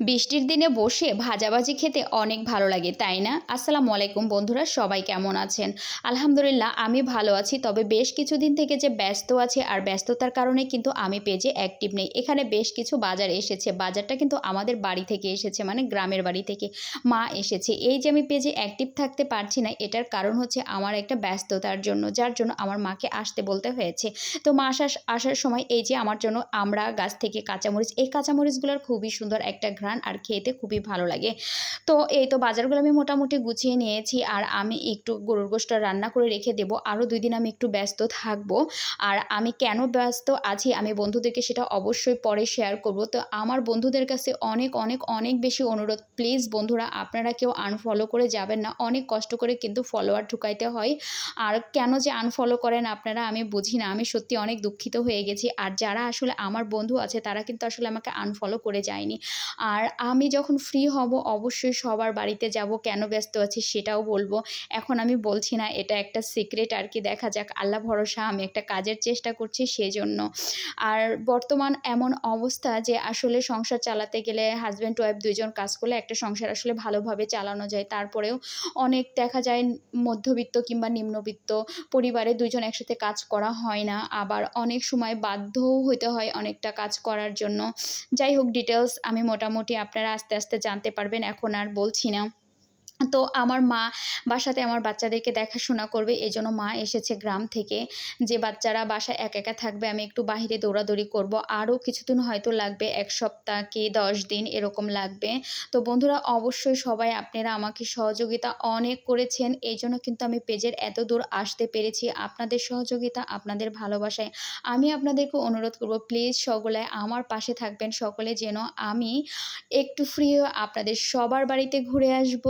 বৃষ্টির দিনে বসে ভাজাভাজি খেতে অনেক ভালো লাগে, তাই না? আসসালামু আলাইকুম বন্ধুরা, সবাই কেমন আছেন? আলহামদুলিল্লাহ, আমি ভালো আছি, তবে বেশ কিছুদিন থেকে যে ব্যস্ত আছে আর ব্যস্ততার কারণে কিন্তু আমি পেজে অ্যাক্টিভ নেই। এখানে বেশ কিছু বাজার এসেছে, বাজারটা কিন্তু আমাদের বাড়ি থেকে এসেছে মানে গ্রামের বাড়ি থেকে মা এসেছে। এই যে আমি পেজে অ্যাক্টিভ থাকতে পারছি না, এটার কারণ হচ্ছে আমার একটা ব্যস্ততার জন্য, যার জন্য আমার মাকে আসতে বলতে হয়েছে। তো মা আসার আসার সময় এই যে আমার জন্য আমরা গাছ থেকে কাঁচামরিচ, এই কাঁচামরিচগুলোর খুবই সুন্দর একটা ঘ্রাণ আর খেতে খুবই ভালো লাগে। তো এই তো বাজারগুলো আমি মোটামুটি গুছিয়ে নিয়েছি আর আমি একটু গরুর গোষ্ঠটা রান্না করে রেখে দেবো। আরও দুই দিন আমি একটু ব্যস্ত থাকব। আর আমি কেন ব্যস্ত আছি আমি বন্ধুদেরকে সেটা অবশ্যই পরে শেয়ার করব। তো আমার বন্ধুদের কাছে অনেক অনেক অনেক বেশি অনুরোধ। প্লিজ বন্ধুরা, আপনারা কেউ আনফলো করে যাবেন না। অনেক কষ্ট করে কিন্তু ফলোয়ার ঢুকাইতে হয়। আর কেন যে আনফলো করেন আপনারা আমি বুঝি না। আমি সত্যি অনেক দুঃখিত হয়ে গেছি। আর যারা আসলে আমার বন্ধু আছে তারা কিন্তু আসলে আমাকে আনফলো করে যায়নি। আর আমি যখন ফ্রি হব, অবশ্যই সবার বাড়িতে যাব। কেন ব্যস্ত আছি সেটাও বলব। এখন আমি বলছি না, এটা একটা সিক্রেট আর কি। দেখা যাক, আল্লাহ ভরসা, আমি একটা কাজের চেষ্টা করছি সেজন্য। আর বর্তমান এমন অবস্থা যে আসলে সংসার চালাতে গেলে হাজব্যান্ড ওয়াইফ দুইজন কাজ করলে একটা সংসার আসলে ভালোভাবে চালানো যায়। তারপরেও অনেক দেখা যায় মধ্যবিত্ত কিংবা নিম্নবিত্ত পরিবারে দুজন একসাথে কাজ করা হয় না। আবার অনেক সময় বাধ্যও হইতে হয় অনেকটা কাজ করার জন্য। যাই হোক ডিটেলস আমি মোটামুটি আপনারা আস্তে আস্তে জানতে পারবেন এখন আর বলছি না। তো আমার মা বাসাতে আমার বাচ্চাদেরকে দেখাশোনা করবে, এজন্য মা এসেছে গ্রাম থেকে। যে বাচ্চারা বাসায় একা একা থাকবে, আমি একটু বাহিরে দৌড়াদৌড়ি করব। আরও কিছুদিন হয়তো লাগবে, এক সপ্তাহ কি দশ দিন এরকম লাগবে। তো বন্ধুরা, অবশ্যই সবাই আপনারা আমাকে সহযোগিতা অনেক করেছেন এই জন্য কিন্তু আমি পেজের এত দূর আসতে পেরেছি। আপনাদের সহযোগিতা, আপনাদের ভালোবাসায় আমি আপনাদেরকে অনুরোধ করব, প্লিজ সকলে আমার পাশে থাকবেন। সকলে যেন আমি একটু ফ্রি হয়ে আপনাদের সবার বাড়িতে ঘুরে আসব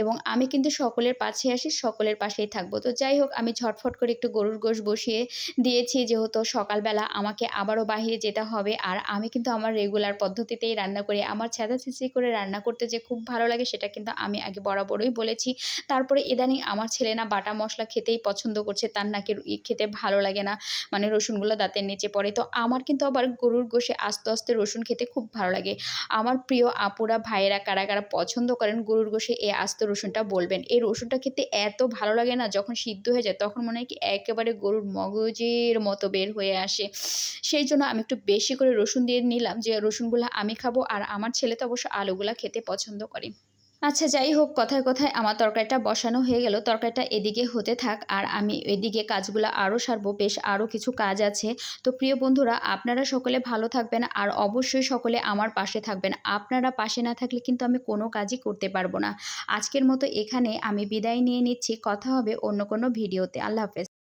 এবং আমি কিন্তু সকলের পাশে আসি, সকলের পাশেই থাকব। তো যাই হোক আমি ঝটফট করে একটু গরুর গোশ বসিয়ে দিয়েছি, যেহেতু সকালবেলা আমাকে আবারও বাহিরে যেতে হবে। আর আমি কিন্তু আমার রেগুলার পদ্ধতিতেই রান্না করি। আমার ছেঁচা ছেঁচি করে রান্না করতে যে খুব ভালো লাগে, সেটা কিন্তু আমি আগে বরাবরই বলেছি। তারপরে ইদানিং আমার ছেলে না বাটা মশলা খেতেই পছন্দ করছে, তার নাকি খেতে ভালো লাগে না মানে রসুনগুলো দাঁতের নিচে পড়ে। তো আমার কিন্তু আবার গরুর গোশে আস্তে আস্তে রসুন খেতে খুব ভালো লাগে। আমার প্রিয় আপুরা, ভাইয়েরা, কারা কারা পছন্দ করেন গরুর গোশে এ আস্ত রসুনটা বলবেন। এই রসুনটা খেতে এত ভালো লাগে না, যখন সিদ্ধ হয়ে যায় তখন মনে হয় কি একেবারে গরুর মগজের মতো বের হয়ে আসে। সেই জন্য আমি একটু বেশি করে রসুন দিয়ে নিলাম, যে রসুনগুলো আমি খাব আর আমার ছেলে তো অবশ্য আলুগুলা খেতে পছন্দ করে। আচ্ছা যাই হোক কথায় কথায় আমার তরকারিটা বসানো হয়ে গেল। তরকারিটা এদিকে হতে থাক আর আমি এদিকে কাজগুলো আরও সারবো। বেশ আরও কিছু কাজ আছে। তো প্রিয় বন্ধুরা, আপনারা সকলে ভালো থাকবেন আর অবশ্যই সকলে আমার পাশে থাকবেন। আপনারা পাশে না থাকলে কিন্তু আমি কোনো কাজই করতে পারব না। আজকের মতো এখানে আমি বিদায় নিয়ে নিচ্ছি। কথা হবে অন্য কোনো ভিডিওতে। আল্লাহ হাফেজ।